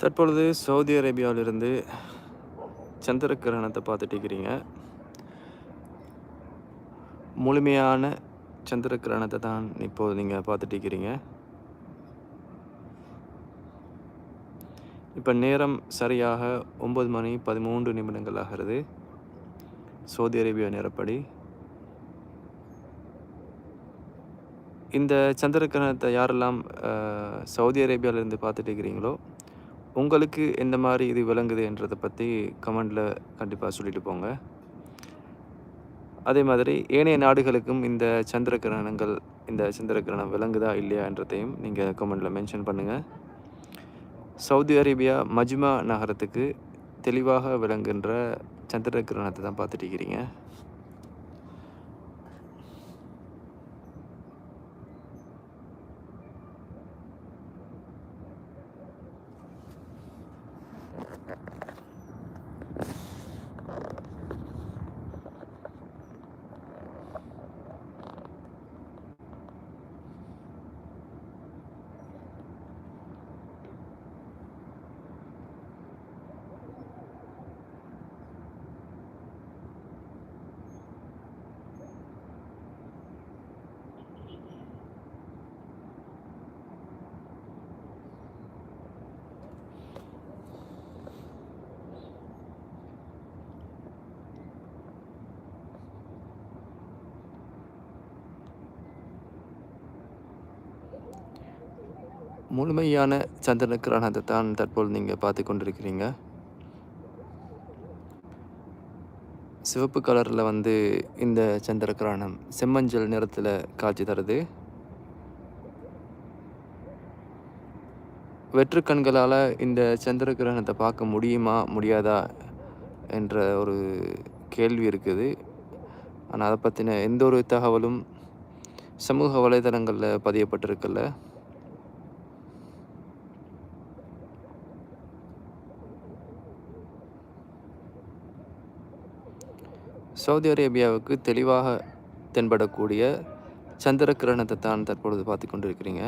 தற்பொழுது சவுதி அரேபியாவிலிருந்து சந்திரகிரகணத்தை பார்த்துட்டு இருக்கிறீங்க. முழுமையான சந்திர கிரகணத்தை தான் இப்போது நீங்கள் பார்த்துட்டு இருக்கிறீங்க இப்போ நேரம் சரியாக ஒம்பது மணி பதிமூன்று நிமிடங்கள் ஆகிறது. சவுதி அரேபியா நேரப்படி. இந்த சந்திர கிரகணத்தை யாரெல்லாம் சவுதி அரேபியாவிலேருந்து பார்த்துட்டு இருக்கிறீங்களோ உங்களுக்கு எந்த மாதிரி இது விளங்குது என்றதை பற்றி கமெண்டில் கண்டிப்பாக சொல்லிட்டு போங்க. அதே மாதிரி ஏனைய நாடுகளுக்கும் இந்த சந்திர கிரகணங்கள் இந்த சந்திர கிரகணம் விளங்குதா இல்லையா என்றதையும் நீங்கள் கமெண்டில் மென்ஷன் பண்ணுங்கள் சவுதி அரேபியா மஜ்மா நகரத்துக்கு தெளிவாக விளங்குகின்ற சந்திர கிரகணத்தை தான் பார்த்துட்டு இருக்கிறீங்க. முழுமையான சந்திர கிரகணத்தை தான் தற்போது நீங்கள் பார்த்து கொண்டிருக்கிறீங்க. சிவப்பு கலரில் வந்து இந்த சந்திர கிரகணம் செம்மஞ்சள் நிறத்தில் காட்சி தருது. வெற்று கண்களால் இந்த சந்திர கிரகணத்தை பார்க்க முடியுமா முடியாதா என்ற ஒரு கேள்வி இருக்குது. ஆனால் அதை பற்றின எந்த ஒரு தகவலும் சமூக வலைதளங்களில் பதியப்பட்டிருக்கல. சவுதி அரேபியாவுக்கு தெளிவாக தென்படக்கூடிய சந்திர கிரகணத்தை தான் தற்பொழுது பார்த்து கொண்டிருக்கிறீங்க.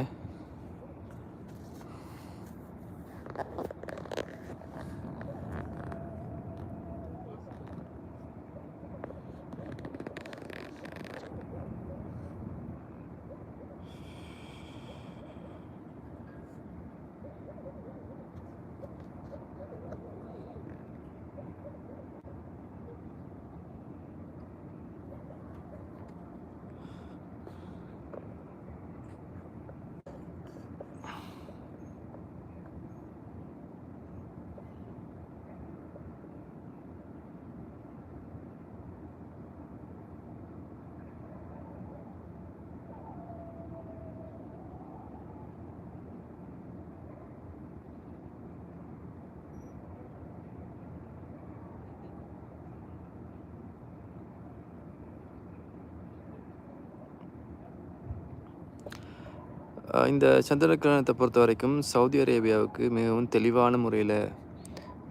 இந்த சந்திர கிரகணத்தை பொறுத்த வரைக்கும் சவுதி அரேபியாவுக்கு மிகவும் தெளிவான முறையில்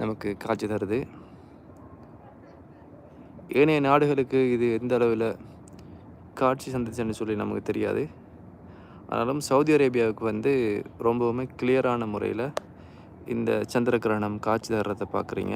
நமக்கு காட்சி தருது. ஏனைய நாடுகளுக்கு இது எந்த அளவில் காட்சி சந்திச்சுன்னு சொல்லி நமக்கு தெரியாது. ஆனாலும் சவுதி அரேபியாவுக்கு வந்து ரொம்பவுமே கிளியரான முறையில் இந்த சந்திர கிரகணம் காட்சி தர்றதை பார்க்குறீங்க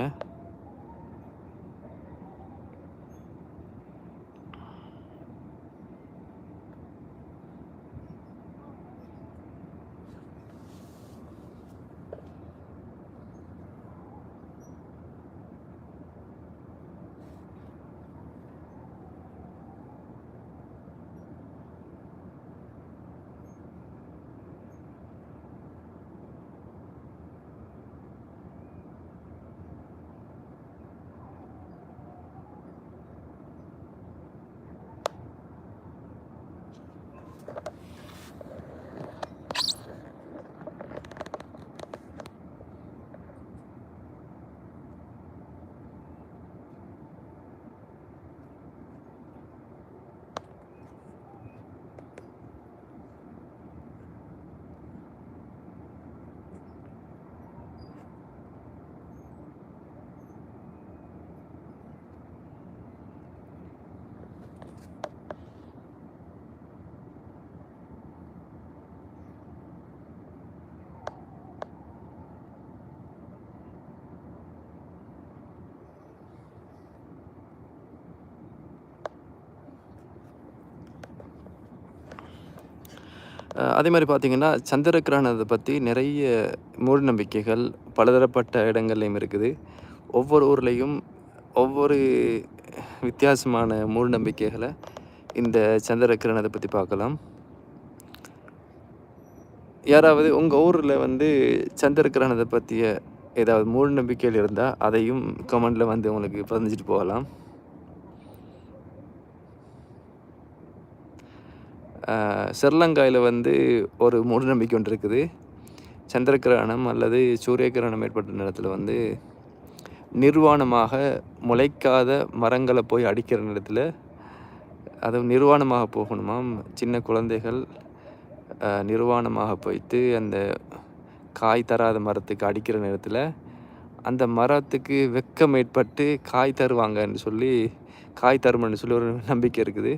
அதே மாதிரி பார்த்திங்கன்னா சந்திர கிரகணத்தை பற்றி நிறைய மூடநம்பிக்கைகள் பலதரப்பட்ட இடங்கள்லையும் இருக்குது. ஒவ்வொரு ஊர்லேயும் ஒவ்வொரு வித்தியாசமான மூடநம்பிக்கைகளை இந்த சந்திர கிரகணத்தை பற்றி பார்க்கலாம். யாராவது உங்கள் ஊரில் வந்து சந்திர கிரகணத்தை பற்றிய ஏதாவது மூடநம்பிக்கைகள் இருந்தால் அதையும் கமெண்டில் வந்து உங்களுக்கு பதிஞ்சிட்டு போகலாம். ஸ்ரீலங்காவில் வந்து ஒரு மூடநம்பிக்கை ஒன்று இருக்குது. சந்திர கிரகணம் அல்லது சூரிய கிரகணம் ஏற்பட்ட நேரத்தில் வந்து நிர்வாணமாக முளைக்காத மரங்களை போய் அடிக்கிற நேரத்தில் அது நிர்வாணமாக போகணுமாம். சின்ன குழந்தைகள் நிர்வாணமாக போய்த்து அந்த காய் தராத மரத்துக்கு அடிக்கிற நேரத்தில் அந்த மரத்துக்கு வெக்கம் ஏற்பட்டு காய் தருவாங்கன்னு சொல்லி காய் தருமன்னு சொல்லி ஒரு நம்பிக்கை இருக்குது.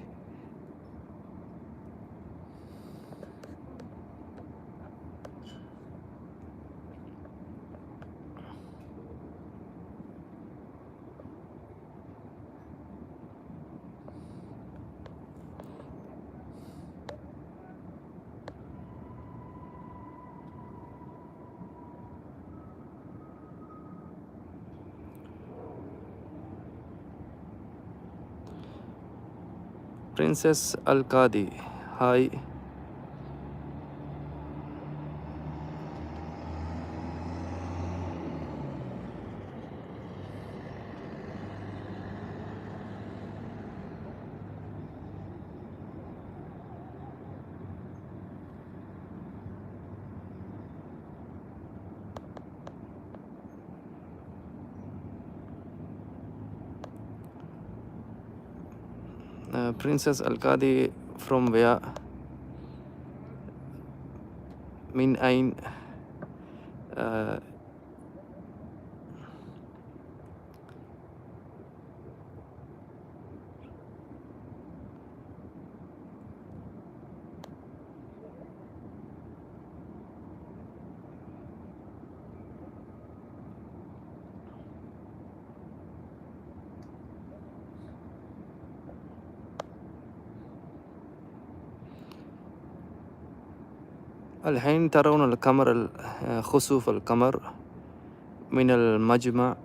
Princess Al Qadi. Hi. Princess Alkadi from where? Min Ain. Uh, الحين ترون القمر ال- آه، خسوف القمر من المجمع.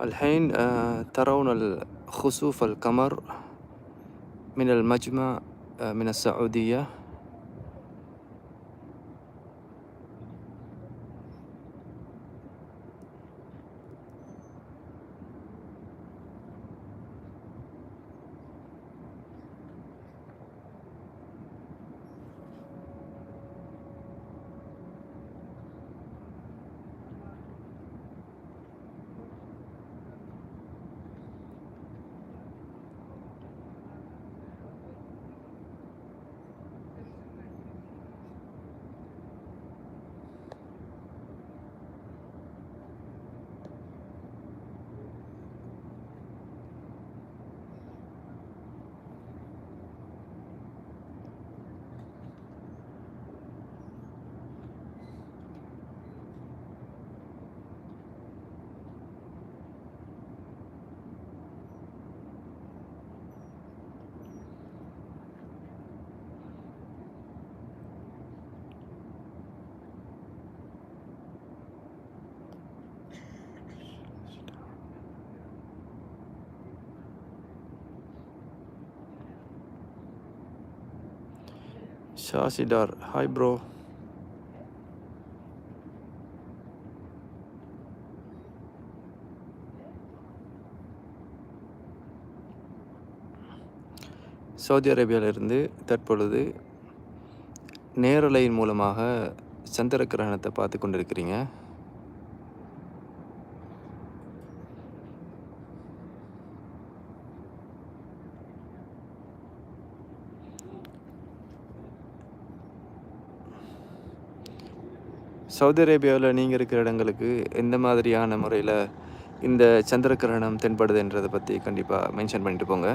الحين آه، ترون خسوف القمر من المجمع آه، من السعودية. சாசிடார் ஹாய் ப்ரோ சவுதி அரேபியாவிலிருந்து தற்பொழுது நேரலையின் மூலமாக சந்திர கிரகணத்தை பார்த்து கொண்டிருக்கிறீங்க. சவுதி அரேபியாவில் நீங்கள் இருக்கிற இடங்களுக்கு எந்த மாதிரியான முறையில் இந்த சந்திர கிரகணம் தென்படுதுன்றதை பற்றி கண்டிப்பாக மென்ஷன் பண்ணிட்டு போங்க.